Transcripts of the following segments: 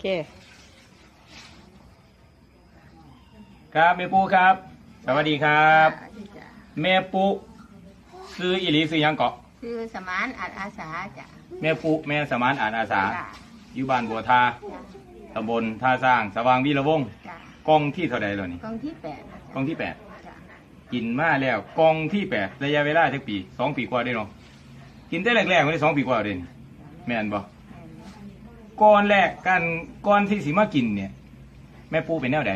เค ครับแม่ปูครับ สวัสดีครับ จ้ะแม่ปูซื้ออิหลีซื้อหยังเกาะคือสมานอัดอาสาจ้ะแม่ปูแม่สมานอ่านอาสาจ้ะอยู่บ้านบัวทาจ้ะตำบลท่าสร้างสว่างวีระวงศ์จ้ะกองที่เท่าใดแล้วนี่กองที่แปดนะกองที่แปดจ้ะกินมาแล้วกองที่แปดระยะเวลาจักปีสองปีกว่าได้เนาะกินได้แรกๆไม่ได้สองปีกว่าเด่นแม่นบ่ ก่อนแรกกันก่อนที่สิมากินเนี่ย แม่ปูเป็นแนวใด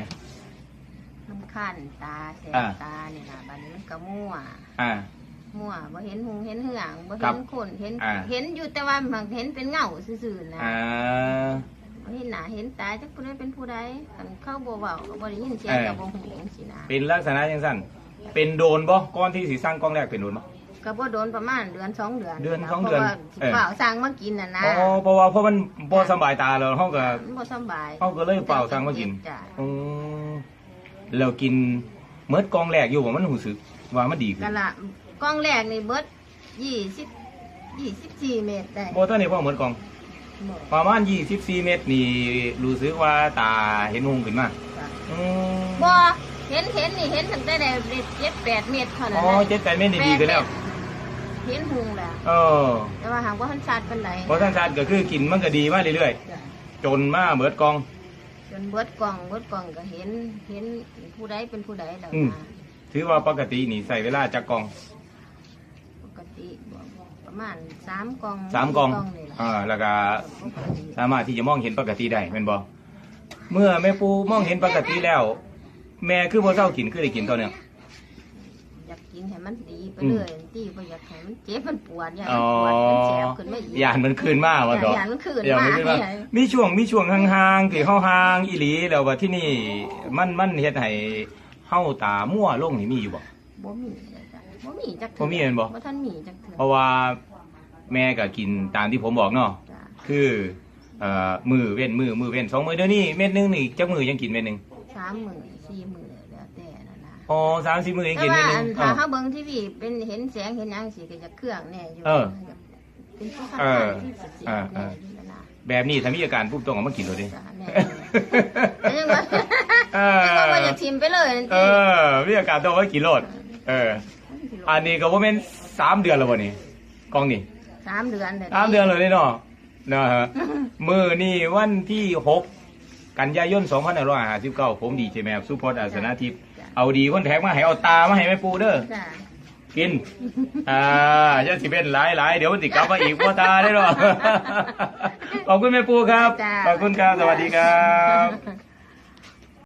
มันคันตาแสบอ่าตาเนี่ยนะบัดนี้มันก็มั่วอ่า มั่วบ่เห็นหงเห็นเหืองบ่ครัเห็บนคนเห็นอ่า เห็นอยู่แต่ว่ามันเห็นเป็นเงาซื่อๆนะอ่า บ่เห็นหน้าเห็นตาจักผู้ใดเป็นผู้ใดคันเข้าบ่เว้าก็บ่ได้ยินเสียงเออ ก็บ่ฮู้จังซี่นะเป็นลักษณะยังสั้นเป็นโดนบ่ก่อนที่สิสร้างกองแรกเป็นโดนบ่ ก็บ่โดนประมาณเดือนสองเดือนเดือนนะสองเดือนพราะว่าเออ เปล่าสั่งมากินน่ะนะอ๋อเพราะว่าเพราะมันบ่สำบายตาแล้วเฮาก็ มันบ่สำบายเฮาก็เลยเป่าสั่งมากิน จ้ะอืมแล้วกินเมื่อกองแรกอยู่บ่มันรู้สึกว่ามันดีขึ้กะนละกล้องแรกนี่เบิดยี่สิบยี่สิบสี่เมตรได้บ่ตอนนี้พอเหมือนกองหมดประมาณ 24 เมตรนี่รู้สึกว่าตาเห็นหงขึ้นมาอืมบ่เห็นเห็นนี่เห็นตั้งแต่ได้เจ็ดแปดเมตรเท่านั้อ๋นอนะ7 8เมตรนี่ดีขึ้นแล้ว เห็นหุงแล้วเออแต่ว่าหากว่าท่านชัดเป็นไรเพราะท่านชาติก็คือกินมันก็ดีมาเรื่อยจ้ะๆจนมาเบิดกองจนเบิดกล่องเบิดกล่องก็เห็นเห็นผู้ใดเป็นผู้ใดแล้วอืมนะถือว่าปกตินี่ใส่เวลาจักกอง ปกติประมาณสามกล่องสามกองนี่แหละอ่าแล้วก็ปกติสามารถที่จะมองเห็นปกติได้แม่นบ่เมื่อแม่ปูมองเห็นปกติแล้ว แม่คือบ่เศร้ากินคือได้กินเท่าเนี้ยอยา กกินให้มันดีไปอืมเรื่อยที่บ่อยากให้มันเจ็บมันปวดอยากอ๋มัอนปวดมันแสบขึ้นมาอีกยานมันคืนมาว่าดอกยานมันคืนยานมามันคืนมาเนี่ยมีช่วงมีช่วงห่างๆที่เฮาห่างอีหลีแล้วว่าที่นี่มันมันเฮ็ดให้เฮาตามั่วลงนี่มีอยู่บ่บ่มีเลยจ้ะบ่มีจักเทื่บ่มีแม่นบ่บ่ทันมีจักเทื่อเพราะว่าแม่ก็กินตามที่ผมบอกเนาะจ้ะคือเอ่อมือเว้นมือมือเว้นสองมือเดี๋ยวนี้เม็ดหนึงนี่จักมือยังกินเม็ดหนึงสามมื้อสี่มื้อแล้วแต่ นั่นนะอ๋อสามสิบมือยังแต่กินเม็ว่าดหนึอังนถ้าเฮาเบิ่งทีวีเป็นเห็นแสงเห็นหยังสิก็จะเครื่องแน่อยู่เออ เป็นผู้คันเออที่สิบสี่เออเอแน่ออยู่นั่นน่ะ แบบนี้ถ้ามีอาการปุ๊บต้องเอามากินเลยดิจ้ะแน่ แต่ยังว่าเอยังว่าบ่ออยากชิมไปเลยนั่นเอสิอมีอาการต้องเอามากินโลดเออ อันนี้ก็ว่าเป็นสามเดือนแล้ววะนี่กล้องนี่สามเดือนเลยสามเดือนเลยเนาะนะฮะมือนี่วันที่หก กันยายนสองพันห้าร้อยห้าสิบเก้าผมดีเจแมวสุพจน์อาสนะทิพย์เอาดีคนแท็กมาให้เอาตามาให้แม่ปูเด้อจ้ะกิน อ่าจะสิเป็นหลายหลายๆเดี๋ยวมันติกลับมาอีกพ่อตาได้หรอขอบคุณแม่ปูครับขอบคุณครับ สวัสดีครับ